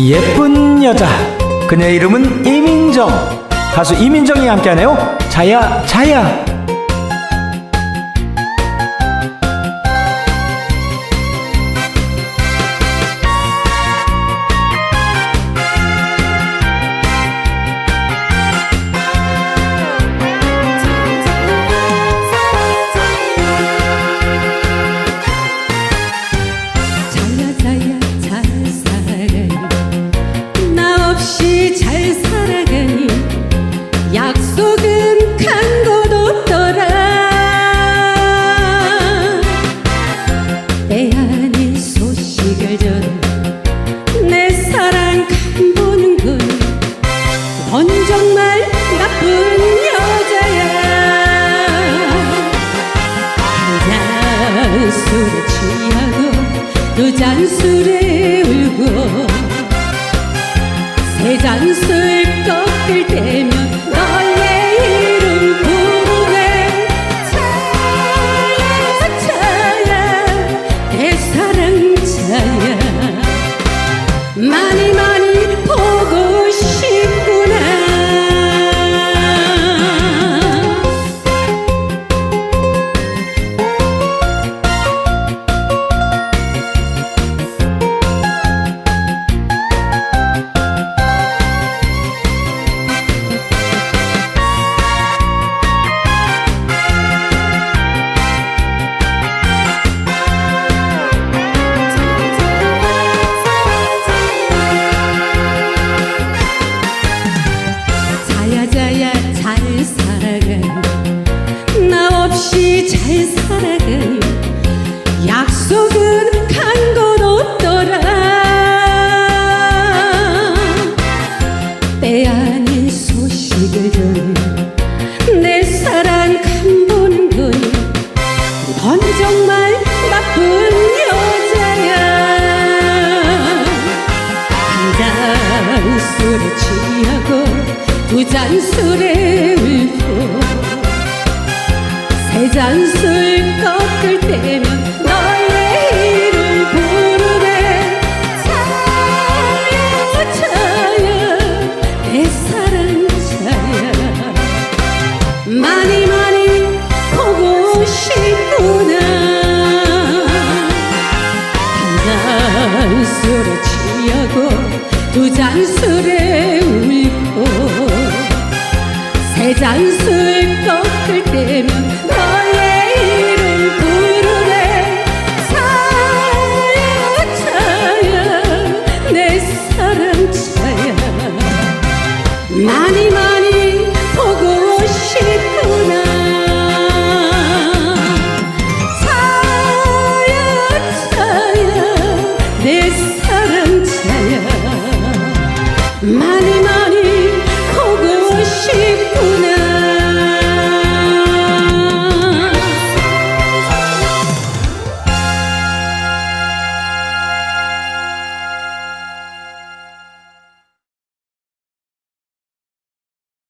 예쁜 여자. 그녀의 이름은 이민정. 가수 이민정이 함께하네요. 자야 자야. 하루 잔술에 울고 세 잔술 꺾을 때면 술에 취하고 두 잔 술에 울고 세 잔 술 꺾을 때면 너의 이름 부르네. 차야 차야 내 사랑 차야. 많이 많이 보고 싶구나. 두잔 술 잔술 꺾을 때면 너의 이름 부르래 차야 차야 내 사랑 차야. 많이 많이